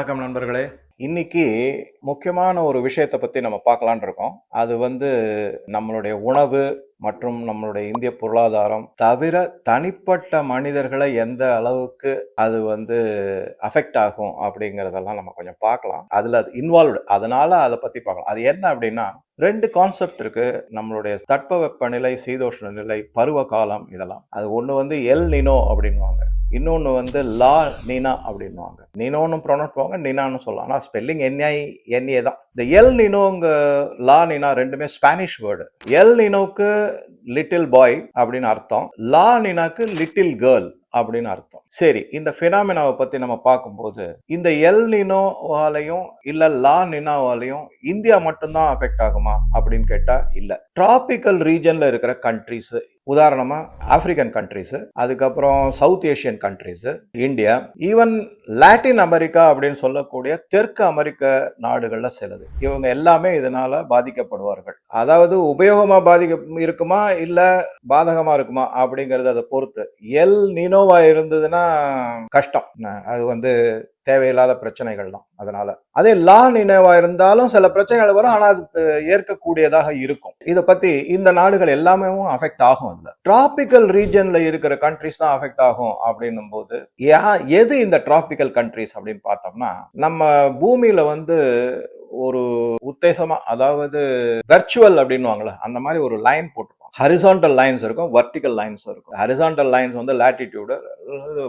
வணக்கம் நண்பர்களே. இன்னைக்கு முக்கியமான ஒரு விஷயத்தை பற்றி நம்ம பார்க்கலான் இருக்கோம். அது வந்து நம்மளுடைய உணவு மற்றும் நம்மளுடைய இந்திய பொருளாதாரம் தவிர தனிப்பட்ட மனிதர்களை எந்த அளவுக்கு அது வந்து அஃபெக்ட் ஆகும் அப்படிங்கிறதெல்லாம் நம்ம கொஞ்சம் பார்க்கலாம். அதில் அது இன்வால்வ்டு அதனால அதை பற்றி பார்க்கலாம். அது என்ன அப்படின்னா ரெண்டு கான்செப்ட் இருக்கு. நம்மளுடைய தட்பவெப்பநிலை சீதோஷ்ண நிலை பருவ காலம் இதெல்லாம். அது ஒன்று வந்து எல் நினோ அப்படின்வாங்க இன்னொன்று வந்து லா நீனா அப்படின்வாங்க நீனோன்னு ப்ரொனோட் பண்ணுவாங்க நீனான்னு சொல்லலாம் ஆனால் ஸ்பெல்லிங் என்ஐ என்ஏ தான். இந்த எல் நினோங்க லா நீனா ரெண்டுமே ஸ்பானிஷ் வேர்டு எல் நினோக்கு லிட்டில் பாய் அப்படின்னு அர்த்தம். லா நினாக்கு லிட்டில் கேர்ள் அப்படின்னு அர்த்தம். சரி இந்த ஃபினாமினாவை பத்தி நம்ம பார்க்கும்போது இந்த எல் நினோவாலையும் இல்ல லா நினாவாலையும் இந்தியா மட்டும்தான் அஃபெக்ட் ஆகுமா அப்படின்னு கேட்டா இல்ல. டிராபிக்கல் ரீஜன்ல இருக்கிற கண்ட்ரிஸ் உதாரணமா ஆப்பிரிக்கன் கண்ட்ரிஸ் அதுக்கப்புறம் south Asian countries India even Latin America அப்படின்னு சொல்லக்கூடிய தெற்கு அமெரிக்க நாடுகள்ல சிலது. இவங்க எல்லாமே இதனால பாதிக்கப்படுவார்கள். அதாவது உபயோகமா பாதிக்க இருக்குமா இல்ல பாதகமா இருக்குமா அப்படிங்கிறது அதை பொறுத்து. எல் நினோவா இருந்ததுன்னா கஷ்டம். அது வந்து தேவையில்லாத பிரச்சனைகள் தான் அதனால. அதே லா நினைவா இருந்தாலும் சில பிரச்சனைகள் வரும் ஆனா அது ஏற்கக்கூடியதாக இருக்கும். இதை பத்தி இந்த நாடுகள் எல்லாமே அஃபெக்ட் ஆகும் அதுல. டிராபிக்கல் ரீஜன்ல இருக்கிற கண்ட்ரிஸ் தான் அஃபெக்ட் ஆகும் அப்படின்னும் போது எது இந்த டிராபிக்கல் கண்ட்ரிஸ் அப்படின்னு பார்த்தோம்னா நம்ம பூமியில வந்து ஒரு உத்தேசமா அதாவது வெர்ச்சுவல் அப்படின்னுவாங்கல்ல அந்த மாதிரி ஒரு லைன் போட்டு ஹரிசாண்டல் லைன்ஸ் இருக்கும் வர்டிக்கல் லைன்ஸ் இருக்கும். ஹரிசான்டல் லைன்ஸ் வந்து லாட்டிடியூடு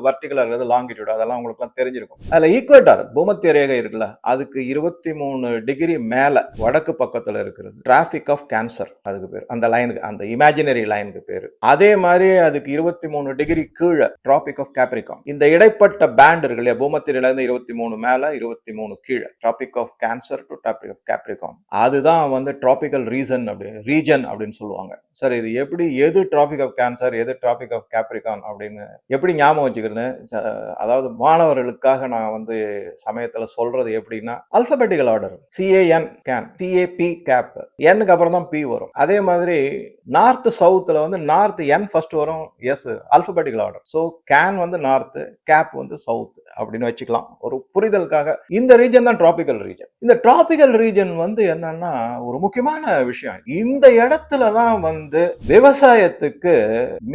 வர்டிகல் இருக்கிறது லாங்கிடியூட் அதெல்லாம் உங்களுக்குலாம் தெரிஞ்சிருக்கும். அதுல ஈக்குவேட்டர் பூமத்திய ரேகை இருக்குல்ல அதுக்கு இருபத்தி மூணு டிகிரி மேல வடக்கு பக்கத்துல இருக்கிறது. டிராபிக் ஆஃப் கேன்சர் அதுக்கு பேர். அந்த லைனுக்கு அந்த இமேஜினரி லைனுக்கு பேரு. அதே மாதிரி அதுக்கு இருபத்தி மூணு டிகிரி கீழே டிராபிக் ஆஃப் கேப்ரிகாம் இந்த இடைப்பட்ட பேண்ட் இருக்கு இல்லையா பூமத்தியில இருந்து இருபத்தி மூணு மேல இருபத்தி மூணு கீழே. Tropic of cancer to tropic of Capricorn அதுதான் வந்து டிராபிக்கல் ரீசன் அப்படி ரீஜன் அப்படின்னு சொல்லுவாங்க. சார் இது எப்படி எது டிராபிக் ஆஃப் கேன்சர் எது டிராபிக் ஆஃப் கேப்ரிகான் அப்படின்னு எப்படி ஞாபகம் ஞாபகம் வச்சுக்கிறேன். அதாவது மாணவர்களுக்காக நான் வந்து சமயத்தில் சொல்றது எப்படின்னா alphabetical order C A N can C A P cap என்னுக்கு அப்புறம் தான் பி வரும். அதே மாதிரி நார்த் சவுத்துல வந்து நார்த் என் ஃபர்ஸ்ட் வரும் S alphabetical order so can வந்து நார்த் கேப் வந்து சவுத் அப்படின்னு வச்சுக்கலாம். ஒரு புரிதலுக்காக. இந்த ரீஜன் தான் டிராபிக்கல் ரீஜன் இந்த டிராபிக்கல் ரீஜன் வந்து என்னன்னா ஒரு முக்கியமான விஷயம். இந்த இடத்துல தான் வந்து விவசாயத்துக்கு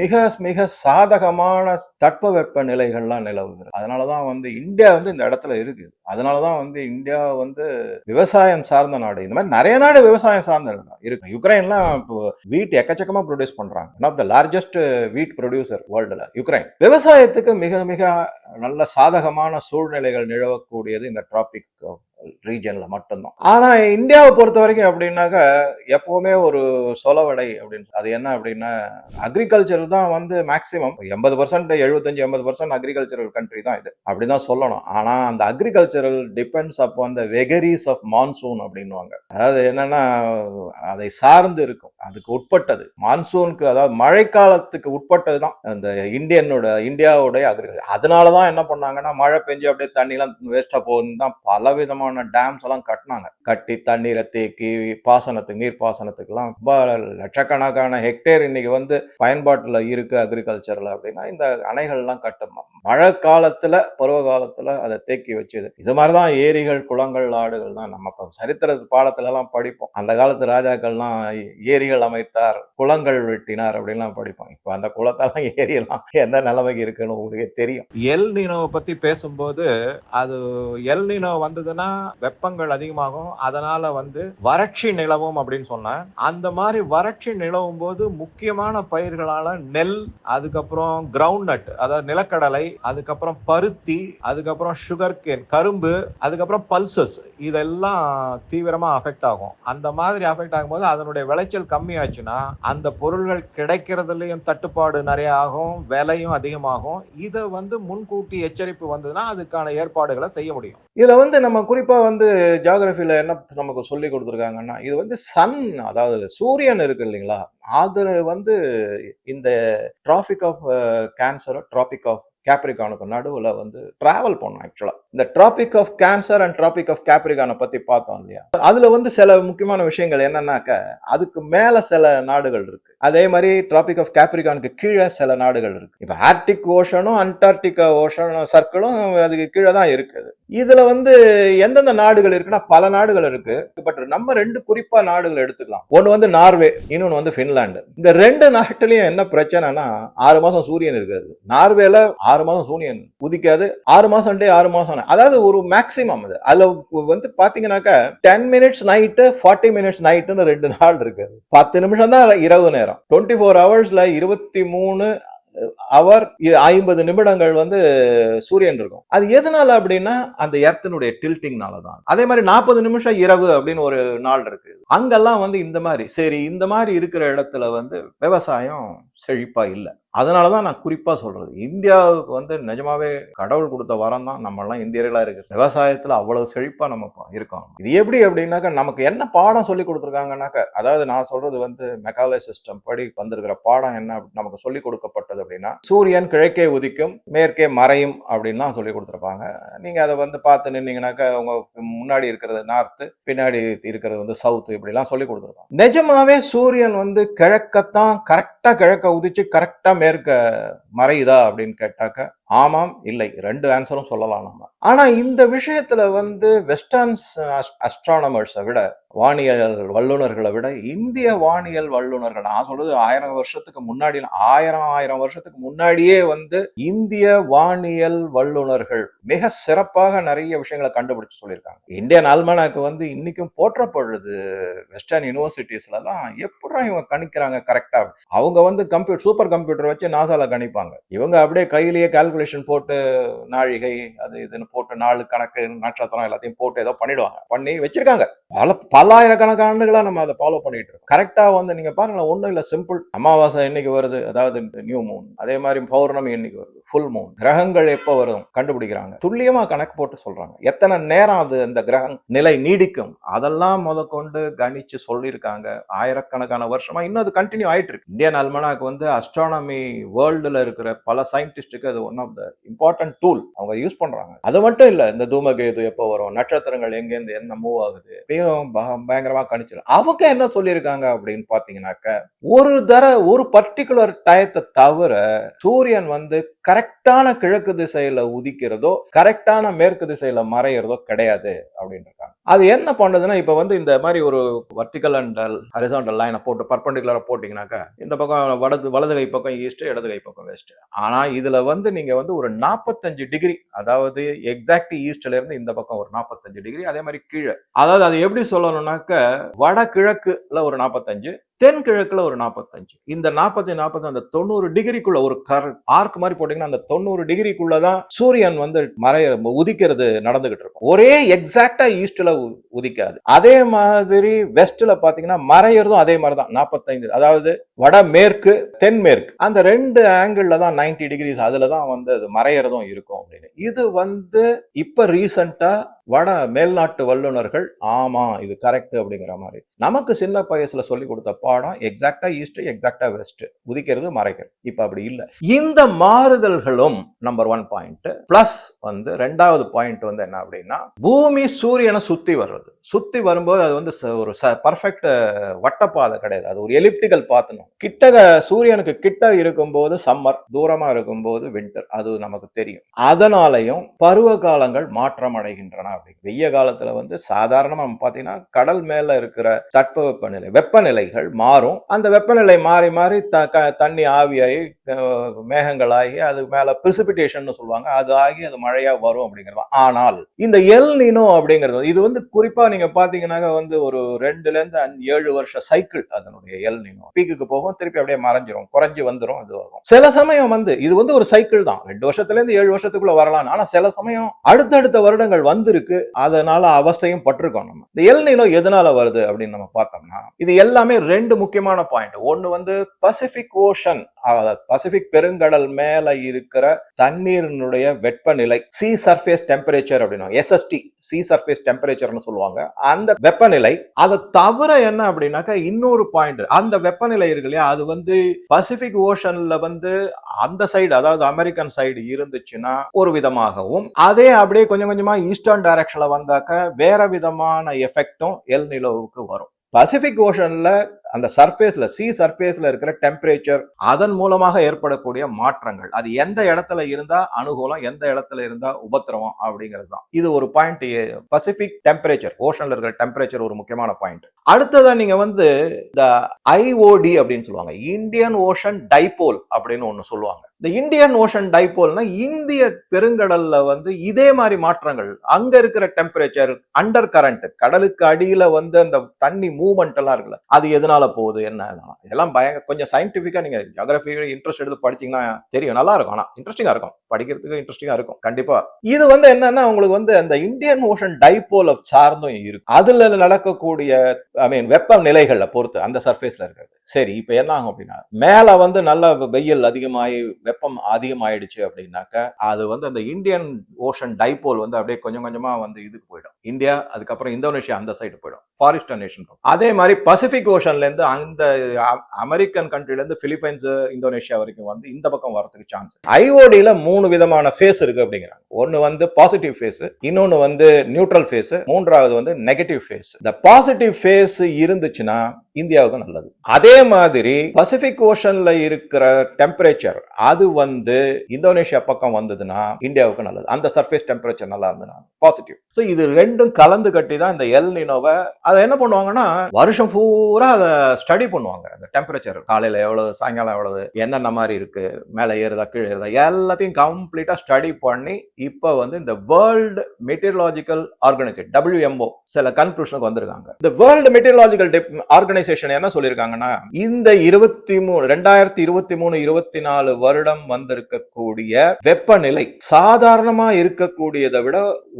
மிக மிக சாதகமான தட்பவெப்ப நிலைகள்லாம் நிலவுகிறது. அதனாலதான் வந்து இந்தியா வந்து இந்த இடத்துல இருக்குது. அதனாலதான் வந்து இந்தியா வந்து விவசாயம் சார்ந்த நாடு. இந்த மாதிரி நிறைய நாடு விவசாயம் சார்ந்த இருக்கு. யுக்ரைன்லாம் இப்போ வீட் எக்கச்சக்கமா ப்ரொடியூஸ் பண்றாங்க. One of the largest wheat producer வேர்ல்டுல Ukraine. விவசாயத்துக்கு மிக மிக நல்ல சாதகமான சூழ்நிலைகள் நிலவக்கூடியது இந்த டிராபிக் ரீஜனில் மட்டும்தான். ஆனால் இந்தியாவை பொறுத்த வரைக்கும் அப்படின்னாக்க எப்போவுமே ஒரு சொலவடை அப்படின்னு. அது என்ன அப்படின்னா அக்ரிகல்ச்சர் தான் வந்து மேக்சிமம் எண்பது பர்சன்ட் எழுபத்தஞ்சு எண்பது பர்சன்ட் அக்ரிகல்ச்சரல் கண்ட்ரி தான் இது. அப்படி தான் சொல்லணும். ஆனால் அந்த அக்ரிகல்ச்சரல் டிபெண்ட்ஸ் அப்போ அந்த வெகரிஸ் ஆஃப் மான்சூன் அப்படின்னுவாங்க. அதாவது என்னன்னா அதை சார்ந்து இருக்கும். அதுக்கு உட்பட்டது. மான்சூனுக்கு அதாவது மழைக்காலத்துக்கு உட்பட்டது தான். அந்த இந்தியனோட இந்தியாவுடைய அக்ரிகல்ச்சர் அதனால தான் என்ன பண்ணாங்கன்னா மழை பெஞ்சு அப்படியே தண்ணிலாம் வேஸ்டா போகுதுன்னு தான் பல விதமான டேம்ஸ் எல்லாம் கட்டினாங்க. கட்டி தண்ணீரை தேக்கி பாசனத்துக்கு நீர் பாசனத்துக்குலாம் ரொம்ப லட்சக்கணக்கான ஹெக்டேர் இன்னைக்கு வந்து பயன்பாட்டில் இருக்கு அக்ரிகல்ச்சரில் அப்படின்னா இந்த அணைகள்லாம் கட்டும். மழை காலத்தில் பருவ காலத்தில் அதை தேக்கி வச்சுது. இது மாதிரி தான் ஏரிகள் குளங்கள் ஆடுகள் தான் நம்ம சரித்திர பாடத்துலலாம் படிப்போம். அந்த காலத்து ராஜாக்கள்லாம் ஏரிகள் அமைத்தார் குளங்கள் வெட்டினார் அப்படின்லாம் படிப்போம் இப்போ அந்த குளத்தெல்லாம் ஏரியெல்லாம் எந்த நிலைமைக்கு இருக்குன்னு உங்களுக்கு தெரியும். எல் நீனோவை பத்தி பேசும்போது அது எல் நீனோ வந்ததுன்னா வெப்பங்கள் அதிகமாகும். அதனால வந்து வறட்சி நிலவும் அப்படின்னு சொன்னேன் அந்த மாதிரி வறட்சி நிலவும் போது முக்கியமான பயிர்களால நெல் அதுக்கப்புறம் கிரவுண்ட் நட் அதாவது நிலக்கடலை அதுக்கப்புறம் பருத்தி அதுக்கப்புறம் சுகர் கேன் கரும்பு அதுக்கப்புறம் பல்சஸ் இதெல்லாம் தீவிரமா அஃபெக்ட் ஆகும். அந்த மாதிரி அஃபெக்ட் ஆகும்போது அதனுடைய விளைச்சல் கம்மி கம்மியாச்சுன்னா அந்த பொருள்கள் கிடைக்கிறதுலையும் தட்டுப்பாடு நிறைய ஆகும் விலையும் அதிகமாகும். இதை வந்து முன்கூட்டி எச்சரிப்பு வந்ததுன்னா அதுக்கான ஏற்பாடுகளை செய்ய முடியும். இதுல வந்து நம்ம குறிப்பா வந்து ஜியாகிரபில என்ன நமக்கு சொல்லி கொடுத்துருக்காங்கன்னா இது வந்து சன் அதாவது சூரியன் இருக்கு இல்லைங்களா? அது வந்து இந்த டிராபிக் ஆஃப் கேன்சரோ டிராபிக் ஆஃப் கேப்ரிகானுக்கு நடுவில் வந்து ட்ராவல் பண்ணோம் ஆக்சுவலாக இந்த tropic of cancer and tropic of கேப்ரிகானை பற்றி பார்த்தோம் இல்லையா? அதில் வந்து சில முக்கியமான விஷயங்கள் என்னன்னாக்க அதுக்கு மேலே சில நாடுகள் இருக்கு. அதே மாதிரி ட்ராபிக் ஆஃப் கேப்ரிகானுக்கு கீழே சில நாடுகள் இருக்கு. இப்போ ஆர்டிக் ஓஷனும் அண்டார்டிகா ஓஷனும் சர்க்கிளும் அதுக்கு கீழே தான் இருக்குது. இதில் வந்து எந்தெந்த நாடுகள் இருக்குன்னா பல நாடுகள் இருக்கு. பட் நம்ம ரெண்டு குறிப்பா நாடுகள் எடுத்துக்கலாம். ஒன்று வந்து நார்வே இன்னொன்று வந்து ஃபின்லாண்டு இந்த ரெண்டு நாட்டிலையும் என்ன பிரச்சனைனா ஆறு மாசம் சூரியன் இருக்காது. நார்வேல ஆறு மாதம் சூரியன் உதிக்காது. ஆறு மாதம் டே ஆறு மாதம் அதாவது ஒரு மேக்சிமம் அது. அதுல வந்து பாத்தீங்கன்னாக்கா ten minutes night forty minutes நைட்டுன்னு ரெண்டு நாள் இருக்குது பத்து நிமிஷம் தான் இரவு நேரம். டுவெண்ட்டி ஃபோர் ஹவர்ஸ்ல இருபத்தி மூணு அவர் ஐம்பது நிமிடங்கள் வந்து சூரியன் இருக்கும். அது எதனால அப்படின்னா அந்த எர்த்தினுடைய டில்ட்டிங்னால தான் அதே மாதிரி நாற்பது நிமிஷம் இரவு அப்படின்னு ஒரு நாள் இருக்கு. அங்கெல்லாம் வந்து இந்த மாதிரி சரி இந்த மாதிரி இருக்கிற இடத்துல வந்து விவசாயம் செழிப்பா இல்லை. அதனால தான் நான் குறிப்பாக சொல்கிறது இந்தியாவுக்கு வந்து நிஜமாவே கடவுள் கொடுத்த வரம் தான் நம்மளாம் இந்தியர்களாக இருக்குது விவசாயத்தில் அவ்வளோ அவ்வளவு நம்ம இருக்கோம் இது எப்படி அப்படின்னாக்கா நமக்கு என்ன பாடம் சொல்லி கொடுத்துருக்காங்கனாக்கா அதாவது நான் சொல்கிறது வந்து மெக்காலே சிஸ்டம் படி வந்திருக்கிற பாடம் என்ன அப்படி நமக்கு சொல்லி கொடுக்கப்பட்டது அப்படின்னா சூரியன் கிழக்கே உதிக்கும் மேற்கே மறையும் அப்படின்னு தான் சொல்லி கொடுத்துருப்பாங்க. நீங்கள் அதை வந்து பார்த்து நின்னீங்கன்னாக்கா உங்கள் முன்னாடி இருக்கிறது நார்த்து பின்னாடி இருக்கிறது வந்து சவுத்து இப்படிலாம் சொல்லி கொடுத்துருப்பாங்க. நிஜமாவே சூரியன் வந்து கிழக்கத்தான் கரெக்டாக கிழக்க உதிச்சு கரெக்டாக பேருக்கு மறையுதா அப்படின்னு கேட்டாக்க ஆமாம் இல்லை. ரெண்டு ஆன்சரும் சொல்லலாம் நம்ம. ஆனா இந்த விஷயத்துல வந்து வெஸ்டர்ன்ஸ் அஸ்ட்ரானமர்ஸை விட வானியல் வல்லுநர்களை விட இந்திய வானியல் வல்லுநர்கள் நான் சொல்றது ஆயிரம் வருஷத்துக்கு முன்னாடி ஆயிரம் ஆயிரம் வருஷத்துக்கு முன்னாடியே வந்து இந்திய வானியல் வல்லுநர்கள் மிக சிறப்பாக நிறைய விஷயங்களை கண்டுபிடிச்சு சொல்லியிருக்காங்க. இந்தியன் அல்மனாக்கு வந்து இன்னைக்கும் போற்றப்படுது. வெஸ்டர்ன் யூனிவர்சிட்டிஸ்லாம் எப்படா இவங்க கணிக்கிறாங்க கரெக்டா அவங்க வந்து கம்ப்யூட்டர் சூப்பர் கம்ப்யூட்டர் வச்சு நாசால கணிப்பாங்க. இவங்க அப்படியே கையிலேயே கால்குலேஷன் போட்டு நாழிகை அது இதுன்னு போட்டு நாலு கணக்கு நட்சத்திரம் எல்லாத்தையும் போட்டு ஏதோ பண்ணிடுவாங்க. பண்ணி வச்சிருக்காங்க. பல பல்லாயிரக்கணக்கான ஆண்டுகளாக நம்ம அதை ஃபாலோ பண்ணிட்டு இருக்கோம். கரெக்டாக வந்து நீங்க பாருங்களேன் ஒன்றும் இல்லை சிம்பிள் அமாவாசை என்னைக்கு வருது? அதாவது நியூ மூன் அதே மாதிரி பௌர்ணமி என்னைக்கு வருது? ஃபுல் மூன் கிரகங்கள் எப்போ வரும் கண்டுபிடிக்கிறாங்க. துல்லியமாக கணக்கு போட்டு சொல்றாங்க. எத்தனை நேரம் அது அந்த கிரகம் நிலை நீடிக்கும்? அதெல்லாம் முதற்கொண்டு கணிச்சு சொல்லியிருக்காங்க. ஆயிரக்கணக்கான வருஷமா இன்னும் அது கண்டினியூ ஆயிட்டு இருக்கு. இந்தியன் அல்மனாக்கு வந்து அஸ்ட்ரானமி வேர்ல்டுல இருக்கிற பல சயின்டிஸ்டுக்கு அது one of the important tool அவங்க யூஸ் பண்றாங்க. அது மட்டும் இல்ல இந்த தூமகேது எப்போ வரும்? நட்சத்திரங்கள் எங்கேருந்து என்ன மூவ் ஆகுது? பயங்கரமாக கணிச்சிடும் அவங்க என்ன சொல்லியிருக்காங்க அப்படின்னு பார்த்தீங்கன்னாக்க ஒரு தர ஒரு பர்டிகுலர் டயத்தை தவிர சூரியன் வந்து கரெக்டான கிழக்கு திசையில உதிக்கிறதோ கரெக்டான மேற்கு திசையில மறையிறதோ கிடையாது அப்படின்னு இருக்காங்க. அது என்ன பண்ணுதுன்னா இப்ப வந்து இந்த மாதிரி ஒரு வர்டிகல் அண்ட் ஹரிசாண்டல் லைனை போட்டு பர்பண்டிகுலரா போட்டீங்கன்னாக்கா இந்த பக்கம் வடது வலது கை பக்கம் ஈஸ்ட் இடது கை பக்கம் வெஸ்ட் ஆனா இதுல வந்து நீங்க வந்து ஒரு நாற்பத்தஞ்சு டிகிரி அதாவது எக்ஸாக்ட் ஈஸ்ட்ல இருந்து இந்த பக்கம் ஒரு நாற்பத்தஞ்சு டிகிரி அதே மாதிரி கீழே. அதாவது அது எப்படி சொல்லணும்னாக்க வடகிழக்குல ஒரு நாற்பத்தஞ்சு தென்கிழக்குல ஒரு நாற்பத்தஞ்சு இந்த நாற்பத்தி நாற்பத்தி அந்த தொண்ணூறு டிகிரிக்குள்ள ஒரு கர் ஆர்க் மாதிரி போட்டீங்கன்னா அந்த தொண்ணூறு டிகிரிக்குள்ளதான் சூரியன் வந்து மறைய உதிக்கிறது நடந்துகிட்டு இருக்கும். ஒரே எக்ஸாக்டா ஈஸ்ட்ல உதிக்காது. அதே மாதிரி வெஸ்ட்ல பாத்தீங்கன்னா மறையறதும் அதே மாதிரி தான் நாற்பத்தைந்து அதாவது வடமேற்கு தென்மேற்கு. அந்த ரெண்டு ஆங்கிள் தான் 90 டிகிரிஸ் அதுல தான் வந்து அது மறையறதும் இருக்கும் அப்படின்னு. இது வந்து இப்ப ரீசண்டா வட மேல்நாட்டு வல்லுநர்கள் ஆமா இது கரெக்ட் அப்படிங்கிற மாதிரி. நமக்கு சின்ன வயசுல சொல்லி கொடுத்த பாடம் எக்ஸாக்டா ஈஸ்ட் எக்ஸாக்டா வெஸ்ட் உதிக்கிறது மறைக்கிறது இப்ப அப்படி இல்லை. இந்த மாறுதல்களும் நம்பர் ஒன் பாயிண்ட் பிளஸ் வந்து ரெண்டாவது பாயிண்ட் வந்து என்ன அப்படின்னா பூமி சூரியனை சுத்தி வர்றது. சுத்தி வரும்போது அது வந்து ச- ஒரு பர்ஃபெக்ட் வட்டப்பாதை கிடையாது. அது ஒரு எலிப்டிக்கல் பாத்தணும் கிட்ட சூரியனுக்கு கிட்ட இருக்கும்போது சம்மர் தூரமா இருக்கும்போது வின்டர் அது நமக்கு தெரியும். அதனாலையும் பருவ காலங்கள் மாற்றம் அடைகின்றன அப்படி வெய்ய காலத்துல வந்து சாதாரணமா நம்ம பாத்தீங்கன்னா கடல் மேல இருக்கிற தட்பவெப்பநிலை வெப்பநிலைகள் மாறும். அந்த வெப்பநிலை மாறி மாறி த க- தண்ணி ஆவியாகி மேகங்களாகி அது மேல பிரிசிபிட்டேஷன் சொல்லுவாங்க. அது ஆகி அது மழையா வரும் அப்படிங்கிறது ஆனால் இந்த எல் நீனோ அப்படிங்கிறது இது வந்து குறிப்பா நீங்க பாத்தீங்கன்னாக்க வந்து ஒரு ரெண்டுல இருந்து அஞ்சு ஏழு வருஷ சைக்கிள் அதனுடைய எல் நீனோ பீக்குக்கு போகும் திருப்பி அப்படியே மறைஞ்சிரும் குறைஞ்சு வந்துரும் இது வரும். சில சமயம் வந்து இது வந்து ஒரு சைக்கிள் தான். ரெண்டு வருஷத்துல இருந்து ஏழு வருஷத்துக்குள்ள வரலாம் ஆனா சில சமயம் அடுத்தடுத்த வருடங்கள் வந்திருக்கு. அதனால அவஸ்தையும் பட்டிருக்கோம் நம்ம. இந்த எல் எதனால வருது அப்படின்னு நம்ம பார்த்தோம்னா இது எல்லாமே ரெண்டு முக்கியமான பாயிண்ட் ஒன்னு வந்து பசிபிக் ஓஷன் பசிபிக் பெருங்கடல் மேல இருக்கிற தண்ணீரினுடைய வெப்பநிலை சி சர்ஃபேஸ் டெம்பரேச்சர் அப்படின்னா எஸ்எஸ்டி சி சர்ஃபேஸ் டெம்பரேச்சர்னு சொல்லுவாங்க. அந்த வெப்பநிலை அதை தவிர என்ன அப்படின்னாக்கா இன்னொரு பாயிண்ட் அந்த வெப்பநிலை இருக்கு இல்லையா? அது வந்து பசிபிக் ஓஷன்ல வந்து அந்த சைடு அதாவது அமெரிக்கன் சைடு இருந்துச்சுன்னா ஒரு விதமாகவும் அதே அப்படியே கொஞ்சம் கொஞ்சமா ஈஸ்டர்ன் டைரக்ஷன்ல வந்தாக்க வேற விதமான எஃபெக்டும் எல் நிலவுக்கு வரும். பசிபிக் ஓஷன்ல அந்த சர்ஃபேஸ்ல சி சர்ஃபேஸ்ல இருக்கிற டெம்பரேச்சர் அதன் மூலமாக ஏற்படக்கூடிய மாற்றங்கள். அது எந்த இடத்துல இருந்தா அனுகூலம் எந்த இடத்துல இருந்தா உபத்திரவம் அப்படிங்கிறது தான் இது ஒரு பாயிண்ட் பசிபிக் டெம்பரேச்சர் ஓஷன்ல இருக்கிற டெம்பரேச்சர் ஒரு முக்கியமான பாயிண்ட் அடுத்ததா நீங்க வந்து இந்த ஐஓடி அப்படின்னு சொல்லுவாங்க. இந்தியன் ஓஷன் டைபோல் அப்படின்னு ஒன்று சொல்லுவாங்க. இந்த இந்தியன் ஓஷன் டைபோல்னா இந்திய பெருங்கடல்ல வந்து இதே மாதிரி மாற்றங்கள். அங்க இருக்கிற டெம்பரேச்சர் அண்டர் கரண்ட் கடலுக்கு அடியில வந்து அந்த தண்ணி மூவ்மெண்ட் எல்லாம் இருக்குல்ல அது எதனால போகுது என்ன இதெல்லாம். இதெல்லாம் பயங்கர கொஞ்சம் சயின்டிபிக்கா நீங்க ஜியோகிரபி இன்ட்ரெஸ்ட் எடுத்து படிச்சீங்கன்னா தெரியும் நல்லா இருக்கும். ஆனா இன்ட்ரெஸ்டிங்கா இருக்கும். படிக்கிறதுக்கு இன்ட்ரெஸ்டிங்கா இருக்கும். கண்டிப்பா. இது வந்து என்னன்னா உங்களுக்கு வந்து அந்த இந்தியன் ஓஷன் டைபோல் சார்ந்தும் இருக்கு அதுல நடக்கக்கூடிய ஐ மீன் வெப்ப நிலைகளை பொறுத்து அந்த சர்ஃபேஸ்ல இருக்கிறது. சரி இப்ப என்ன ஆகும் அப்படின்னா மேல வந்து நல்ல வெயில் அதிகமாகி வெப்பம் அதிகமாயிடுச்சு அப்படின்னாக்கா அது வந்து அந்த இந்தியன் ஓஷன் டைபோல் வந்து அப்படியே கொஞ்சம் கொஞ்சமா வந்து இதுக்கு போயிடும். இந்தியா அதுக்கப்புறம் இந்தோனேஷியா அந்த சைடு போயிடும். ஃபாரிஸ்டர் நேஷன் அதே மாதிரி பசிபிக் ஓஷன்லேருந்து அந்த அமெரிக்கன் கண்ட்ரிலேருந்து பிலிப்பைன்ஸ் இந்தோனேஷியா வரைக்கும் வந்து இந்த பக்கம் வரதுக்கு சான்ஸ் ஐஓடியில் மூணு விதமான ஃபேஸ் இருக்கு அப்படிங்கிறாங்க. ஒன்று வந்து பாசிட்டிவ் ஃபேஸ் இன்னொன்று வந்து நியூட்ரல் ஃபேஸ் மூன்றாவது வந்து நெகட்டிவ் ஃபேஸ் இந்த பாசிட்டிவ் ஃபேஸ் இருந்துச்சுன்னா இந்தியாவுக்கு நல்லது. அதே மாதிரி பசிபிக் ஓஷன்ல இருக்கிற டெம்பரேச்சர் அது வந்து இந்தோனேஷியா பக்கம் வந்ததுன்னா இந்தியாவுக்கு நல்லது. அந்த சர்ஃபேஸ் டெம்பரேச்சர் நல்லா இருந்ததுன்னா பாசிட்டிவ் ஸோ இது ரெண்டும் கலந்து கட்டி தான் இந்த எல் நினோவை அதை என்ன பண்ணுவாங்கன்னா வருஷம் பூரா அதை ஸ்டடி பண்ணுவாங்க. அந்த டெம்பரேச்சர் காலையில் எவ்வளவு சாயங்காலம் எவ்வளவு என்னென்ன மாதிரி இருக்கு மேலே ஏறுதா கீழே ஏறுதா எல்லாத்தையும் கம்ப்ளீட்டா ஸ்டடி பண்ணி இப்போ வந்து இந்த வேர்ல்டு மெட்டீரியலாஜிக்கல் ஆர்கனைசேஷன் டபிள்யூஎம்ஓ சில கன்க்ளூஷனுக்கு வந்திருக்காங்க. இந்த வேர்ல்டு மெட்டீரியலாஜிக்கல் ஆர்கனைசேஷன் என்ன சொல்லியிருக்காங்கன்னா இந்த இருபத்தி மூணு ரெண்டாயிரத்தி இருபத்தி மூணு இருபத்தி நாலு வருடம் வந்திருக்கக்கூடிய வெப்பநிலை சாதாரணமா இருக்கக்கூடியதை விட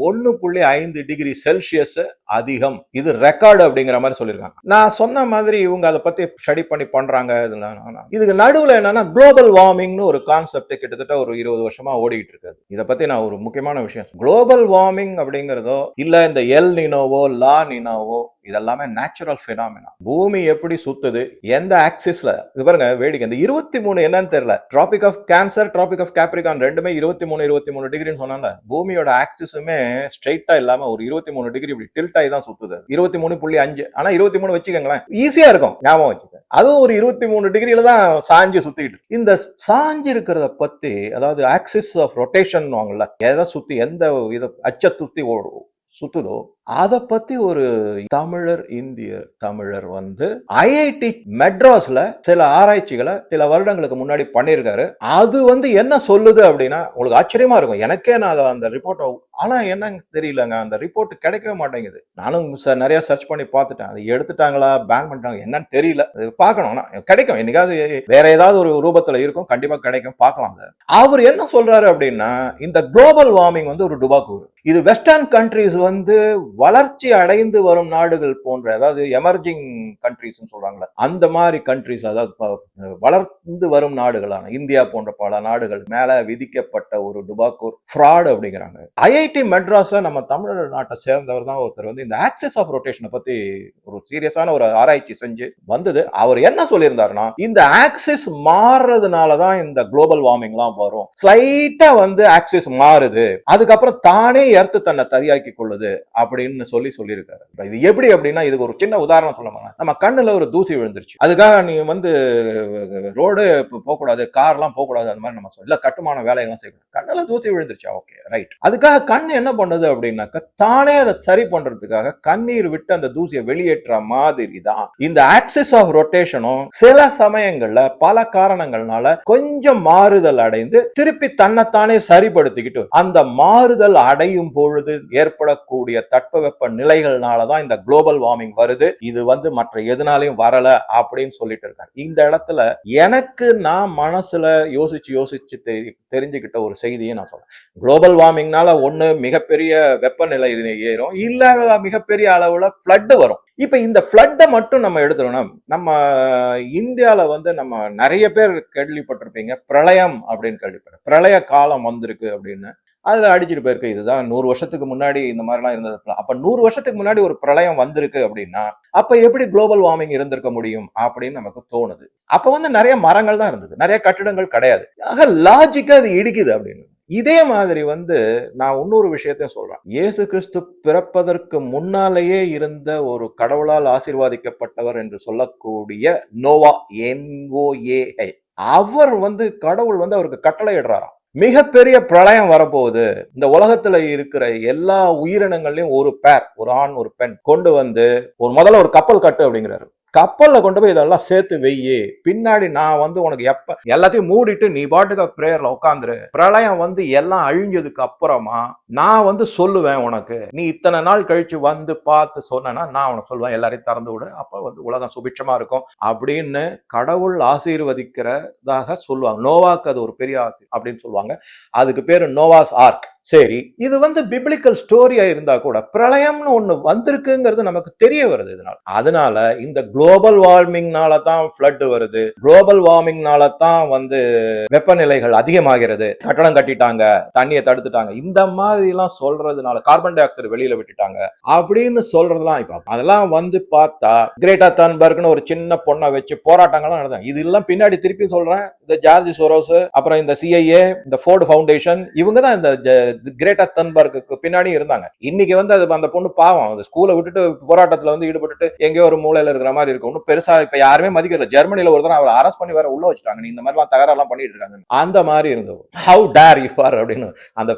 ஒன்னு புள்ளி ஐந்து டிகிரி செல்சியஸ் அதிகம். இது ரெக் ரெக்கார்டு அப்படிங்கிற மாதிரி சொல்லியிருக்காங்க. நான் சொன்ன மாதிரி இவங்க அதை பத்தி ஸ்டடி பண்ணி பண்றாங்க இதெல்லாம் இதுக்கு நடுவில் என்னன்னா குளோபல் வார்மிங்னு ஒரு கான்செப்ட் கிட்டத்தட்ட ஒரு இருபது வருஷமா ஓடிட்டு இருக்குது. இதை பத்தி நான் ஒரு முக்கியமான விஷயம் குளோபல் வார்மிங் அப்படிங்கிறதோ இல்ல இந்த எல் நினோவோ லா நினாவோ இதெல்லாமே நேச்சுரல் ஃபினாமினா பூமி எப்படி சுத்துது? எந்த ஆக்சிஸ்ல இது பாருங்க வேடிக்கை. இந்த இருபத்தி மூணு என்னன்னு தெரியல. Tropic of cancer tropic of Capricorn ரெண்டுமே இருபத்தி மூணு இருபத்தி மூணு டிகிரின்னு சொன்னால பூமியோட ஆக்சிஸுமே ஸ்ட்ரைட்டா இல்லாம ஒரு இருபத்தி மூணு டிகிரி இப்படி டில்ட் ஆகி தான் சுத்துது. இருபத்தி மூணு புள்ளி அஞ்சு. ஆனா இருபத்தி மூணு வச்சுக்கோங்களேன். ஈஸியா இருக்கும். ஞாபகம் வச்சுக்க அதுவும் ஒரு இருபத்தி மூணு டிகிரியில தான் சாஞ்சு சுத்திட்டு இந்த சாஞ்சு இருக்கிறத பத்தி அதாவது ஆக்சிஸ் ஆஃப் ரொட்டேஷன் வாங்கல எதை சுத்தி எந்த இதை அச்ச சுத்தி ஓ- சுத்துதோ அதை பத்தி ஒரு தமிழர் இந்திய தமிழர் வந்து ஐஐடி மெட்ராஸ்ல சில ஆராய்ச்சிகளை சில வருடங்களுக்கு முன்னாடி பண்ணியிருக்காரு. அது வந்து என்ன சொல்லுது அப்படின்னா உங்களுக்கு ஆச்சரியமா இருக்கும். எனக்கே நான் அதை அந்த ரிப்போர்ட்டை ஆனா என்னங்க தெரியலங்க. அந்த ரிப்போர்ட் கிடைக்கவே மாட்டேங்குது. நானும் ச- நிறைய சர்ச் பண்ணி பார்த்துட்டேன். அது எடுத்துட்டாங்களா? பேன் பண்ணிட்டாங்க என்னன்னு தெரியல. அது பார்க்கணும். ஆனா கிடைக்கும். என்னைக்காவது வேற ஏதாவது ஒரு ரூபத்துல இருக்கும். கண்டிப்பா கிடைக்கும். பார்க்கலாம் அவர் என்ன சொல்றாரு அப்படின்னா இந்த குளோபல் வார்மிங் வந்து ஒரு டுபாக்கூர் இது வெஸ்டர்ன் கண்ட்ரிஸ் வந்து வளர்ச்சி அடைந்து வரும் நாடுகள் போன்ற அதாவது எமர்ஜிங் கண்ட்ரிஸ் சொல்றாங்களே அந்த மாதிரி கண்ட்ரிஸ் அதாவது வளர்ந்து வரும் நாடுகளான இந்தியா போன்ற பல நாடுகள் மேல விதிக்கப்பட்ட ஒரு டுபாக்கூர் ஃப்ராடு அப்படிங்கிறாங்க. ஐஐடி மெட்ராஸ்ல நம்ம தமிழ் நாட்டை சேர்ந்தவர் தான் ஒருத்தர் வந்து இந்த ஆக்சிஸ் ஆஃப் ரொட்டேஷனை பத்தி ஒரு சீரியஸான ஒரு ஆராய்ச்சி செஞ்சு வந்தது. அவர் என்ன சொல்லியிருந்தாருன்னா இந்த ஆக்சிஸ் மாறுறதுனால தான் இந்த குளோபல் வார்மிங்லாம் வரும். ஸ்லைட்டா வந்து ஆக்சிஸ் மாறுது. அதுக்கப்புறம் தானே எர்த்து தன்னை சரியாக்கி கொள்ளுது. அப்படின்னு சொல்லி சொல்லியிருக்காரு. இது எப்படி அப்படின்னா இதுக்கு ஒரு சின்ன உதாரணம் சொல்ல நம்ம கண்ணுல ஒரு தூசி விழுந்துருச்சு. அதுக்காக நீ வந்து ரோடு போகக்கூடாது கார்லாம் போகக்கூடாது அந்த மாதிரி நம்ம சொல்ல கட்டுமான வேலையெல்லாம் செய்யக்கூடாது. கண்ணுல தூசி விழுந்துருச்சு? Okay right. அதுக்காக கண் என்ன பண்ணுது அப்படின்னாக்க தானே அதை சரி பண்றதுக்காக கண்ணீர் விட்டு அந்த தூசியை வெளியேற்ற மாதிரி தான் இந்த ஆக்சிஸ் ஆஃப் ரொட்டேஷனும் சில சமயங்கள்ல பல காரணங்கள்னால கொஞ்சம் மாறுதல் அடைந்து திருப்பி தன்னைத்தானே சரிப்படுத்திக்கிட்டு அந்த மாறுதல் அடையும் பொழுது ஏற்படக்கூடிய தட்பவெப்ப நிலைகள்னால தான் இந்த குளோபல் வார்மிங் வருது. இது வந்து மற்ற எதுனாலையும் வரல அப்படின்னு சொல்லிட்டு இருக்காரு. இந்த இடத்துல எனக்கு நான் மனசுல யோசிச்சு யோசிச்சு தெரி- தெரிஞ்சுக்கிட்ட ஒரு செய்தியை நான் சொல்றேன். குளோபல் வார்மிங்னால ஒண்ணு மிகப்பெரிய வெப்பநிலை ஏறும். இல்ல மிகப்பெரிய அளவுல ஃப்ளட்டு வரும். இப்ப இந்த ஃப்ளட்டை மட்டும் நம்ம எடுத்துக்கணும்னா நம்ம இந்தியால வந்து நம்ம நிறைய பேர் கேள்விப்பட்டிருப்பீங்க பிரளயம் அப்படின்னு கேள்விப்பட்டேன். பிரளய காலம் வந்திருக்கு அப்படின்னு. அதில் அடிச்சுட்டு போயிருக்கு. இதுதான் நூறு வருஷத்துக்கு முன்னாடி இந்த மாதிரிலாம் இருந்தது. அப்போ நூறு வருஷத்துக்கு முன்னாடி ஒரு பிரளயம் வந்திருக்கு அப்படின்னா அப்போ எப்படி குளோபல் வார்மிங் இருந்திருக்க முடியும் அப்படின்னு நமக்கு தோணுது. அப்போ வந்து நிறைய மரங்கள் தான் இருந்தது. நிறைய கட்டிடங்கள் கிடையாது. ஆக லாஜிக்காக அது இடிக்குது அப்படின்னு. இதே மாதிரி வந்து நான் இன்னொரு விஷயத்தையும் சொல்றேன். இயேசு கிறிஸ்து பிறப்பதற்கு முன்னாலேயே இருந்த ஒரு கடவுளால் ஆசீர்வாதிக்கப்பட்டவர் என்று சொல்லக்கூடிய நோவா என்ஓஏஐ அவர் வந்து கடவுள் வந்து அவருக்கு கட்டளை இடுறாராம். மிகப்பெரிய பிரளயம் வரப்போகுது. இந்த உலகத்துல இருக்கிற எல்லா உயிரினங்களையும் ஒரு பேர் ஒரு ஆண் ஒரு பெண் கொண்டு வந்து ஒரு முதல்ல ஒரு கப்பல் கட்டு அப்படிங்கிறாரு. கப்பலில் கொண்டு போய் இதெல்லாம் சேர்த்து வெய்யி பின்னாடி நான் வந்து உனக்கு எப்ப எல்லாத்தையும் மூடிட்டு நீ பாட்டுக்கு பிரேயர்ல உட்காந்துரு பிரளயம் வந்து எல்லாம் அழிஞ்சதுக்கு அப்புறமா நான் வந்து சொல்லுவேன் உனக்கு. நீ இத்தனை நாள் கழிச்சு வந்து பார்த்து சொன்னா நான் உனக்கு சொல்லுவேன். எல்லாரையும் திறந்து விடு. அப்ப வந்து உலகம் சுபிட்சமா இருக்கும் அப்படின்னு கடவுள் ஆசீர்வதிக்கிறதாக சொல்லுவாங்க. நோவாக்கு அது ஒரு பெரிய ஆசி அப்படின்னு சொல்லுவாங்க. அதுக்கு பேரு நோவாஸ் ஆர்க். சரி இது வந்து பிப்ளிக்கல் ஸ்டோரியா இருந்தா கூட பிரளயம்னு ஒண்ணு வந்திருக்குங்கிறது நமக்கு தெரிய வருது இதனால. அதனால இந்த குளோபல் வார்மிங்னால தான் ஃப்ளட் வருது. குளோபல் வார்மிங்னால தான் வந்து வெப்பநிலைகள் அதிகமாகிறது. கட்டடம் கட்டிட்டாங்க தண்ணியை தடுத்துட்டாங்க. இந்த மாதிரி எல்லாம் சொல்றதுனால கார்பன் டை ஆக்சைடு வெளியில விட்டுட்டாங்க அப்படின்னு சொல்றதுலாம் இப்ப அதெல்லாம் வந்து பார்த்தா கிரேட்டா தன்பர்க்னு ஒரு சின்ன பொண்ணை வச்சு போராட்டங்கள்லாம் நடந்தாங்க. இது எல்லாம் பின்னாடி திருப்பி சொல்றேன். இந்த ஜார்ஜ் சோரோஸ் அப்புறம் இந்த சிஐஏ இந்த ஃபோர்டு ஃபவுண்டேஷன் இவங்க தான் இந்த கிரேட்டா தன்பர்க்கு பின்னாடி இருந்தாங்க. இன்னைக்கு வந்து அது அந்த பொண்ணு பாவம். அந்த ஸ்கூலை விட்டுட்டு போராட்டத்துல வந்து ஈடுபட்டுட்டு எங்கேயோ ஒரு மூலையில இருக்கிற மாதிரி இருக்கும். ஒன்றும் பெருசா இப்ப யாருமே மதிக்கல. ஜெர்மனில ஒரு தடவை அவரை அரெஸ்ட் பண்ணி வேற உள்ள வச்சுட்டாங்க. நீ இந்த மாதிரிலாம் தகராறுலாம் பண்ணிட்டு இருக்காங்க அந்த மாதிரி இருந்தது. ஹவு டேர் யூ ஆர் அப்படின்னு அந்த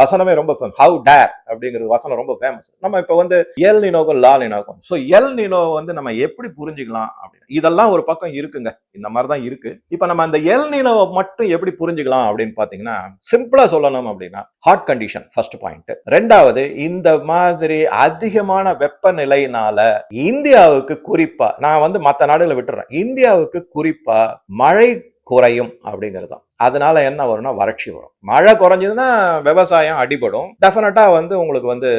வசனமே ரொம்ப ஹவு டேர் அப்படிங்கிறது வசனம் ரொம்ப ஃபேமஸ் நம்ம இப்ப வந்து எல் நினோக்கும் லா நினோக்கும் ஸோ எல் நினோ வந்து நம்ம எப்படி புரிஞ்சுக்கலாம் அப்படின்னு. இதெல்லாம் ஒரு பக்கம் இருக்குங்க. இந்த மாதிரி தான் இருக்கு. இப்ப நம்ம அந்த எல் நினோவை மட்டும் எப்படி புரிஞ்சுக்கலாம் அப்படின்னு பாத்தீங்கன்னா சிம்பிளா சொல்லணும் அப்படின்னா ஹாட் கண்டிஷன் ஃபர்ஸ்ட் பாயிண்ட் ரெண்டாவது இந்த மாதிரி அதிகமான வெப்பநிலையினால இந்தியாவுக்கு குறிப்பா நான் வந்து மற்ற நாடுகளை விட்டுறேன் இந்தியாவுக்கு குறிப்பா மழை குறையும் அப்படிங்கிறது தான். அதனால என்ன வரும்னா வறட்சி வரும். மழை குறைஞ்சதுன்னா விவசாயம் அடிபடும். டெஃபினட்டா வந்து உங்களுக்கு வந்து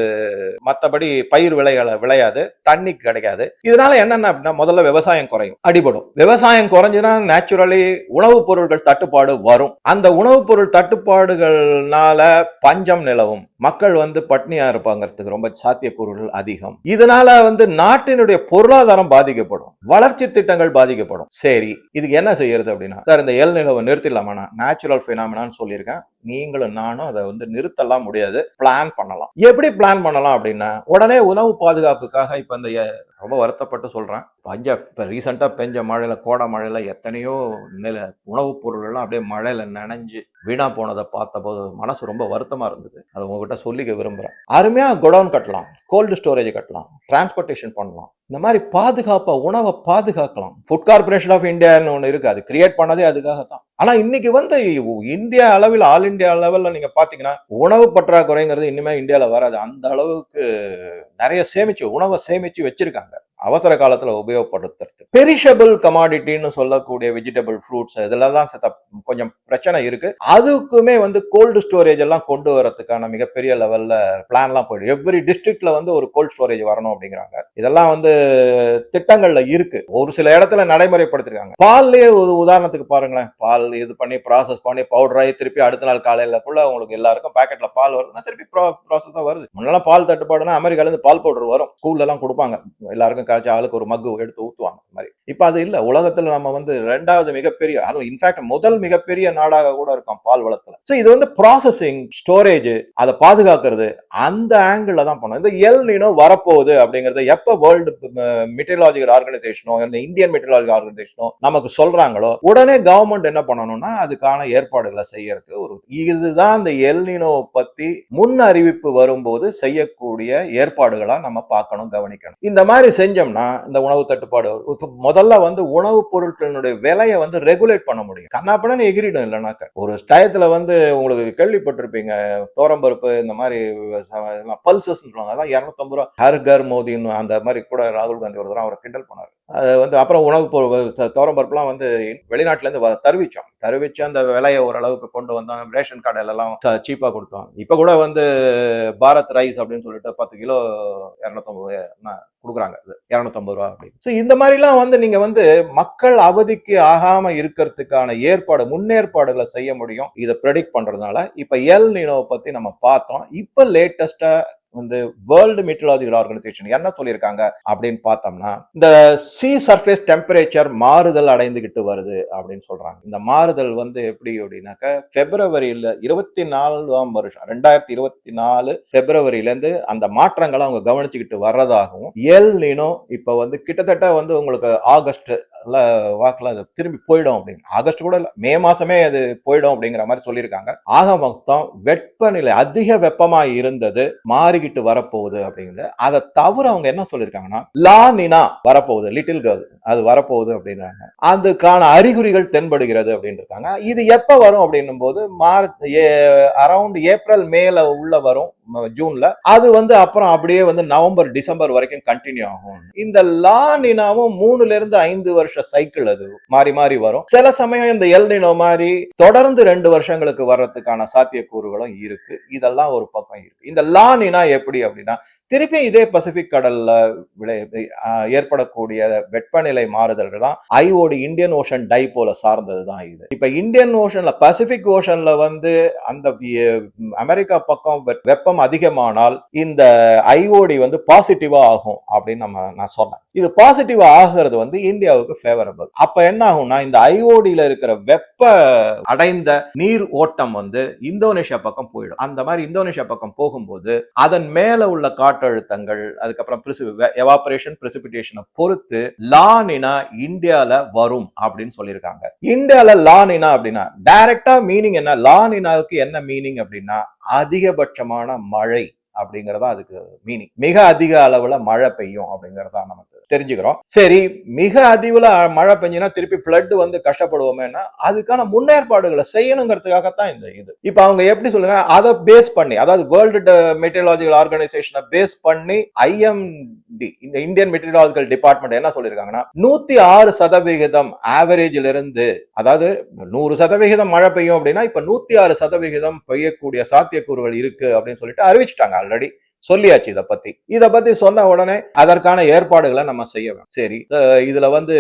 மற்றபடி பயிர் விளையல விளையாது. தண்ணி கிடைக்காது. இதனால என்னென்ன அப்படின்னா முதல்ல விவசாயம் குறையும் அடிபடும். விவசாயம் குறைஞ்சுன்னா நேச்சுரலி உணவுப் பொருட்கள் தட்டுப்பாடு வரும். அந்த உணவுப் பொருள் தட்டுப்பாடுகள்னால பஞ்சம் நிலவும். மக்கள் வந்து பட்னியா இருப்பாங்கிறதுக்கு ரொம்ப சாத்தியக்கூறுகள் அதிகம். இதனால வந்து நாட்டினுடைய பொருளாதாரம் பாதிக்கப்படும். வளர்ச்சி திட்டங்கள் பாதிக்கப்படும். சரி இதுக்கு என்ன செய்யறது அப்படின்னா சார் இந்த எல் நிறுத்திடலாமா நேச்சுரல் ஃபினாமினான்னு சொல்லியிருக்கேன். நீங்களும் நானும் அதை வந்து நிறுத்தலாம் முடியாது. பிளான் பண்ணலாம். எப்படி பிளான் பண்ணலாம் அப்படின்னா உடனே உணவு பாதுகாப்புக்காக இப்ப இந்த ரொம்ப வருத்தப்பட்டு சொல்றேன். பஞ்ச இப்ப ரீசெண்டா பெஞ்ச மழையில கோடை மழையில எத்தனையோ நில உணவுப் பொருளெல்லாம் அப்படியே மழையில நனைஞ்சு வீணா போனதை பார்த்தபோது மனசு ரொம்ப வருத்தமா இருந்தது. அது உங்ககிட்ட சொல்லிக்க விரும்புறேன். அருமையா குடவுன் கட்டலாம் கோல்டு ஸ்டோரேஜ் கட்டலாம் டிரான்ஸ்போர்ட்டேஷன் பண்ணலாம். இந்த மாதிரி பாதுகாப்பா உணவை பாதுகாக்கலாம். ஃபுட் கார்பரேஷன் ஆஃப் இந்தியான்னு ஒன்று இருக்கு. அது கிரியேட் பண்ணதே அதுக்காகத்தான். ஆனா இன்னைக்கு வந்து இந்தியா அளவில் ஆல் இந்தியா லெவல்ல நீங்க பாத்தீங்கன்னா உணவு பற்றாக்குறைங்கிறது இனிமே இந்தியாவில் வராது. அந்த அளவுக்கு நிறைய சேமிச்சு உணவை சேமிச்சு வச்சிருக்காங்க. அவசர காலத்துல உபயோகப்படுத்துறது பெரிஷபிள் கமாடிட்டின்னு சொல்லக்கூடிய வெஜிடபிள் ஃப்ரூட்ஸ் இதெல்லாம் தான் கொஞ்சம் பிரச்சனை இருக்கு. அதுக்குமே வந்து கோல்டு ஸ்டோரேஜ் எல்லாம் கொண்டு வரதுக்கான மிகப்பெரிய லெவல்ல பிளான்லாம் போயிடும் எவ்ரி டிஸ்ட்ரிக்ட்ல வந்து ஒரு கோல்ட் ஸ்டோரேஜ் வரணும் அப்படிங்கிறாங்க. இதெல்லாம் வந்து திட்டங்கள்ல இருக்கு. ஒரு சில இடத்துல நடைமுறைப்படுத்திருக்காங்க. பால்லயே ஒரு உதாரணத்துக்கு பாருங்களேன். பால் இது பண்ணி ப்ராசஸ் பண்ணி பவுடராகி திருப்பி அடுத்த நாள் காலையிலக்குள்ள உங்களுக்கு எல்லாருக்கும் பாக்கெட்ல பால் வருதுன்னா திருப்பி ப்ராசஸ் தான் வருது. முன்னெல்லாம் பால் தட்டுப்பாடுனா அமெரிக்கால இருந்து பால் பவுடர் வரும். ஸ்கூல்ல எல்லாம் கொடுப்பாங்க. எல்லாருக்கும் காய்ச்சி ஆளுக்கு ஒரு மக்கு எடுத்து ஊத்துவாங்க. மாதிரி. இப்போ அது இல்ல. உலகத்துல நம்ம வந்து ரெண்டாவது மிகப்பெரிய அதுவும் இன்ஃபேக்ட் முதல் மிகப்பெரிய நாடாக கூட இருக்கும் பால் வளத்துல. சோ இது வந்து ப்ராசஸிங் ஸ்டோரேஜ் அதை பாதுகாக்கிறது அந்த ஆங்கிள் தான் பண்ணணும். இந்த எல் நீனோ வரப்போகுது அப்படிங்கறது எப்ப வேர்ல்டு மெட்டீரியாலஜிக்கல் ஆர்கனைசேஷனோ இந்த இந்தியன் மெட்டீரியாலஜிக்கல் ஆர்கனைசேஷனோ நமக்கு சொல்றாங்களோ உடனே கவர்மெண்ட் என்ன பண்ணணும்னா அதுக்கான ஏற்பாடுகளை செய்யறதுக்கு ஒரு இதுதான் இந்த எல்னினோ பத்தி முன் அறிவிப்பு வரும்போது செய்யக்கூடிய ஏற்பாடுகளா நம்ம பார்க்கணும் கவனிக்கணும். இந்த மாதிரி செஞ்சோம்னா இந்த உணவு தட்டுப்பாடு முதல்ல வந்து உணவுப் பொருட்களினுடைய விலையை வந்து ரெகுலேட் பண்ண முடியும். கண்ணாப்பண்ணு எகிரிடும் இல்லைனாக்க. ஒரு டயத்துல வந்து உங்களுக்கு கேள்விப்பட்டிருப்பீங்க தோரம்பருப்பு இந்த மாதிரி பல்சஸ் அதெல்லாம் இரநூத்தம்பது ரூபா. ஹர் கர் மோதின்னு அந்த மாதிரி கூட ராகுல் காந்தி ஒரு தடவை அவரை கிண்டல் பண்ணார். அது வந்து அப்புறம் உணவு பொருள் தோரம்பருப்புலாம் வந்து வெளிநாட்டிலேருந்து வ- தருவிச்சோம். தருவிச்சு அந்த விலையை ஓரளவுக்கு கொண்டு வந்தோம் ரேஷன் கார்டில் எல்லாம் சீப்பாக கொடுத்தோம். இப்போ கூட வந்து பாரத் ரைஸ் அப்படின்னு சொல்லிட்டு பத்து கிலோ இரநூத்தம்பது கொடுக்குறாங்க. இரநூத்தம்பது ரூபா அப்படின்னு. ஸோ இந்த மாதிரிலாம் வந்து நீங்க வந்து மக்கள் அவதிக்கு ஆகாம இருக்கிறதுக்கான ஏற்பாடு முன்னேற்பாடுகளை செய்ய முடியும். இதை ப்ரெடிக்ட் பண்றதுனால இப்போ எல் நினோவை பத்தி நம்ம பார்த்தோம். இப்போ லேட்டஸ்டா வந்து வேர்ல்டு மீட்டலாஜிக்கல் ஆர்கனைசேஷன் என்ன சொல்லியிருக்காங்க அப்படின்னு பார்த்தோம்னா இந்த சி சர்ஃபேஸ் டெம்பரேச்சர் மாறுதல் அடைந்துகிட்டு வருது அப்படின்னு சொல்றாங்க. இந்த மாறுதல் வந்து எப்படி அப்படின்னாக்க பிப்ரவரியில இருபத்தி நாலாம் வருஷம் ரெண்டாயிரத்தி இருபத்தி நாலு பிப்ரவரியில இருந்து அந்த மாற்றங்களை அவங்க கவனிச்சுக்கிட்டு வர்றதாகவும் எல் நீனோ இப்ப வந்து கிட்டத்தட்ட வந்து உங்களுக்கு ஆகஸ்ட் வாக்குல அது திரும்பி போயிடும் அப்படின்னு. ஆகஸ்ட் கூட இல்லை மே மாசமே அது போயிடும் அப்படிங்கிற மாதிரி சொல்லியிருக்காங்க. ஆக மொத்தம் வெப்பநிலை அதிக வெப்பமா இருந்தது மாறி மாறிக்கிட்டு வரப்போகுது அப்படிங்கிறது அதை தவிர அவங்க என்ன சொல்லியிருக்காங்கன்னா லா நினா வரப்போகுது லிட்டில் கேர்ள் அது வரப்போகுது அப்படின்றாங்க. அதுக்கான அறிகுறிகள் தென்படுகிறது அப்படின்னு இருக்காங்க இது எப்போ வரும் அப்படின்னும் போது மார்ச் அரௌண்ட் ஏப்ரல் மேல உள்ள வரும் ஜூன்ல. அது வந்து அப்புறம் அப்படியே வந்து நவம்பர் டிசம்பர் வரைக்கும் கண்டினியூ ஆகும். இந்த லா நினாவும் மூணுல இருந்து ஐந்து வருஷ சைக்கிள் அது மாறி மாறி வரும். சில சமயம் இந்த எல் நினோ மாதிரி தொடர்ந்து ரெண்டு வருஷங்களுக்கு வர்றதுக்கான சாத்தியக்கூறுகளும் இருக்கு. இதெல்லாம் ஒரு பக்கம் இருக்கு. இந்த லா நினா எப்படி அப்படின்னா திருப்பி இதே பசிபிக் கடல்ல விளை ஏற்படக்கூடிய வெப்பநிலை மாறுதல்கள் தான் ஐஓடு இந்தியன் ஓஷன் டைபோல சார்ந்தது தான் இது. இப்ப இந்தியன் ஓஷன்ல பசிபிக் ஓஷன்ல வந்து அந்த அமெரிக்கா பக்கம் வெப்பம் அதிகமானால் இந்த ஐஓடி வந்து பாசிட்டிவா ஆகும் அப்படின்னு நம்ம நான் சொன்னேன். இது பாசிட்டிவா ஆகிறது வந்து இந்தியாவுக்கு ஃபேவரபிள் அப்ப என்ன ஆகும்னா இந்த ஐஓடியில இருக்கிற வெப்ப அடைந்த நீர் ஓட்டம் வந்து இந்தோனேஷியா பக்கம் போயிடும். அந்த மாதிரி இந்தோனேஷியா பக்கம் போகும்போது அதன் மேல உள்ள காற்றழுத்தங்கள் அதுக்கப்புறம் எவாபரேஷன் பிரசிபிடேஷனை பொறுத்து லானினா இந்தியால வரும் அப்படின்னு சொல்லியிருக்காங்க. இந்தியால லானினா அப்படின்னா டைரக்டா மீனிங் என்ன? லானினாவுக்கு என்ன மீனிங் அப்படின்னா அதிகபட்சமான மழை. அப்படிங்கிறதா அதுக்கு மீனிங் மிக அதிக அளவுல மழை பெய்யும் அப்படிங்கிறதா நமக்கு தெரிஞ்சுக்கிறோம். சரி மிக அதிவில் மழை பெஞ்சுன்னா திருப்பி பிளட் வந்து கஷ்டப்படுவோமேனா அதுக்கான முன்னேற்பாடுகளை செய்யணுங்கிறதுக்காகத்தான் இந்த இது. இப்ப அவங்க எப்படி சொல்லுங்க அதை பேஸ் பண்ணி அதாவது வேர்ல்டு மெட்டீரியாலஜிக்கல் ஆர்கனைசேஷனை பேஸ் பண்ணி ஐஎம்டி இந்த இந்தியன் மெட்டீரியாலஜிக்கல் டிபார்ட்மெண்ட் என்ன சொல்லியிருக்காங்கன்னா நூத்தி ஆறு சதவிகிதம் ஆவரேஜில் இருந்து அதாவது நூறு சதவிகிதம் மழை பெய்யும் அப்படின்னா இப்ப நூத்தி ஆறு சதவிகிதம் பெய்யக்கூடிய சாத்தியக்கூறுகள் இருக்கு அப்படின்னு சொல்லிட்டு அறிவிச்சிட்டாங்க ஆல்ரெடி சொல்லியாச்சு இத பத்தி. இத பத்தி சொன்ன உடனே அதற்கான ஏற்பாடுகளை நம்ம செய்ய சரி இதுல வந்து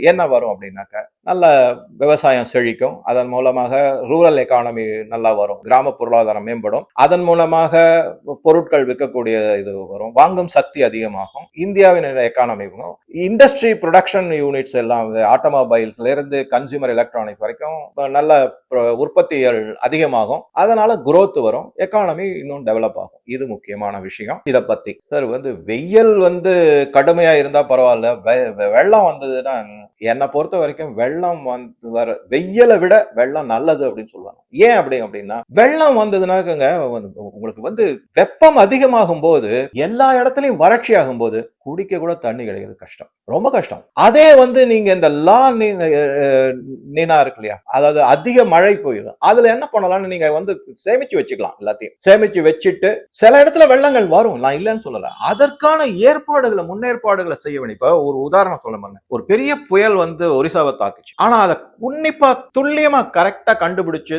என்ன வரும் அப்படின்னாக்க நல்ல விவசாயம் செழிக்கும். அதன் மூலமாக ரூரல் எக்கானமி நல்லா வரும். கிராம பொருளாதாரம் மேம்படும். அதன் மூலமாக பொருட்கள் விற்கக்கூடிய இது வரும். வாங்கும் சக்தி அதிகமாகும். இந்தியாவின் எக்கானமி இண்டஸ்ட்ரி ப்ரொடக்ஷன் யூனிட்ஸ் எல்லாம் ஆட்டோமொபைல்ஸ்ல இருந்து கன்சியூமர் எலக்ட்ரானிக்ஸ் வரைக்கும் நல்ல உற்பத்திகள் அதிகமாகும். அதனால குரோத் வரும். எக்கானமி இன்னும் டெவலப் ஆகும். இது முக்கியமான விஷயம். இதை பத்தி. சார் வந்து வெயில் வந்து கடுமையா இருந்தா பரவாயில்ல. வெ- வெள்ளம் வந்ததுன்னா என்னை பொறுத்த வரைக்கும் வெள்ளம் வந்து வர வெயிலை விட வெள்ளம் நல்லது அப்படின்னு சொல்லுவாங்க ஏன் அப்படி அப்படின்னா வெள்ளம் வந்ததுனாக்கங்க உங்களுக்கு வந்து வெப்பம் அதிகமாகும் போது எல்லா இடத்துலயும் வறட்சி ஆகும் போது குடிக்க கூட தண்ணி கிடைக்கிறது கஷ்டம். ரொம்ப கஷ்டம். அதே வந்து நீங்க இந்த லா நீனா இருக்கு இல்லையா? அதாவது அதிக மழை போயிடும் அதுல என்ன பண்ணலாம்னு நீங்க வந்து சேமிச்சு வச்சுக்கலாம் எல்லாத்தையும். சேமிச்சு வச்சுட்டு சில இடத்துல வெள்ளங்கள் வரும். நான் இல்லைன்னு சொல்லல. அதற்கான ஏற்பாடுகளை முன்னேற்பாடுகளை செய்ய வேண்டிய இப்ப ஒரு உதாரணம் சொல்ல பாருங்க. ஒரு பெரிய புயல் வந்து ஒரிசாவை தாக்குச்சு. ஆனா அதை உன்னிப்பா துல்லியமா கரெக்டா கண்டுபிடிச்சு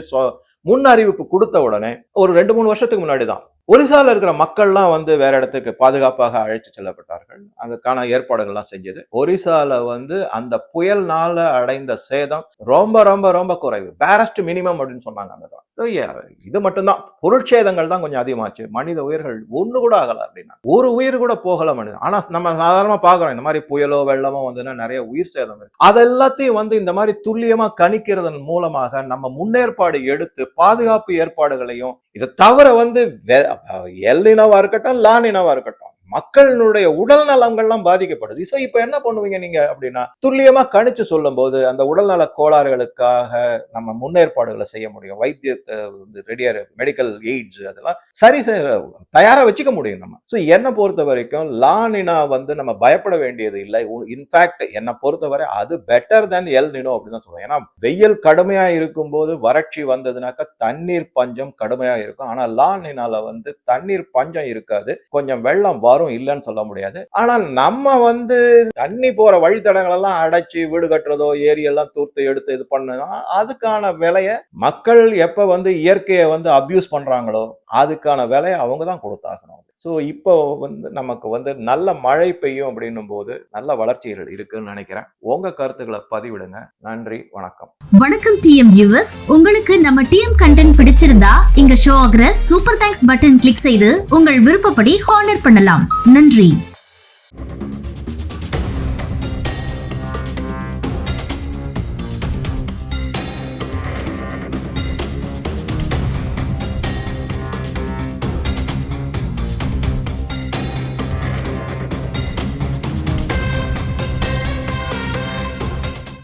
முன் அறிவிப்பு கொடுத்த உடனே ஒரு ரெண்டு மூணு வருஷத்துக்கு முன்னாடி தான் ஒரிசால இருக்கிற மக்கள்லாம் வந்து வேற இடத்துக்கு பாதுகாப்பாக அழைத்து செல்லப்பட்டார்கள். அதுக்கான ஏற்பாடுகள்லாம் செஞ்சது. ஒரிசால வந்து அந்த புயல்னால அடைந்த சேதம் ரொம்ப ரொம்ப ரொம்ப குறைவு. பேரஸ்ட் மினிமம் அப்படின்னு சொன்னாங்க அந்த இது மட்டும்தான். பொருட்சேதங்கள் தான் கொஞ்சம் அதிகமாச்சு. மனித உயிர்கள் ஒன்று கூட ஆகலை அப்படின்னா ஒரு உயிர் கூட போகல மனிதன். ஆனால் நம்ம சாதாரணமாக பார்க்குறோம் இந்த மாதிரி புயலோ வெள்ளமோ வந்துன்னா நிறைய உயிர் சேதம் இருக்கு. அதெல்லாத்தையும் வந்து இந்த மாதிரி துல்லியமாக கணிக்கிறதன் மூலமாக நம்ம முன்னேற்பாடு எடுத்து பாதுகாப்பு ஏற்பாடுகளையும் இதை தவிர வந்து வெ- அஹ் எல்லினவா இருக்கட்டும் லானினவாக இருக்கட்டும் மக்களினுடைய உடல் நலங்கள்லாம் பாதிக்கப்படுது. ஸோ இப்போ என்ன பண்ணுவீங்க நீங்க அப்படின்னா துல்லியமா கணிச்சு சொல்லும் போது அந்த உடல்நல கோளாறுகளுக்காக நம்ம முன்னேற்பாடுகளை செய்ய முடியும். வைத்தியத்தை வந்து ரெடியா மெடிக்கல் எய்ட்ஸ் அதெல்லாம் சரி செய்ய தயாரா வச்சுக்க முடியும் நம்ம. ஸோ என்னை பொறுத்த வரைக்கும் லானினா வந்து நம்ம பயப்பட வேண்டியது இல்லை. இன்ஃபேக்ட் என்னை பொறுத்தவரை அது பெட்டர் தென் எல் நினோ அப்படின்னு தான் சொல்லுவேன். ஏன்னா வெயில் கடுமையா இருக்கும் போது வறட்சி வந்ததுனாக்கா தண்ணீர் பஞ்சம் கடுமையா இருக்கும். ஆனா லானினால வந்து தண்ணீர் பஞ்சம் இருக்காது. கொஞ்சம் வெள்ளம் வரும் இல்லைன்னு சொல்ல முடியாது. ஆனா நம்ம வந்து தண்ணி போற வழித்தடங்கள் எல்லாம் அடைச்சு வீடு கட்டுறதோ ஏரி எல்லாம் தூர்த்து எடுத்து இது பண்ணா அதுக்கான விலைய மக்கள் எப்ப வந்து இயற்கையை வந்து அபியூஸ் பண்றாங்களோ அதுக்கான விலையை அவங்க தான் கொடுத்தாகணும். ஸோ இப்போ வந்து நமக்கு வந்து நல்ல மழை பெய்யும் அப்படின்னும் போது நல்ல வளர்ச்சிகள் இருக்குன்னு நினைக்கிறேன். உங்க கருத்துக்களை பதிவிடுங்க. நன்றி வணக்கம். வணக்கம் டிஎம் வியூவர்ஸ் உங்களுக்கு நம்ம டிஎம் கண்டென்ட் பிடிச்சிருந்தா இங்க ஷோ ஆகிற சூப்பர் தேங்க்ஸ் பட்டன் கிளிக் செய்து உங்கள் விருப்பப்படி ஹானர் பண்ணலாம். நன்றி.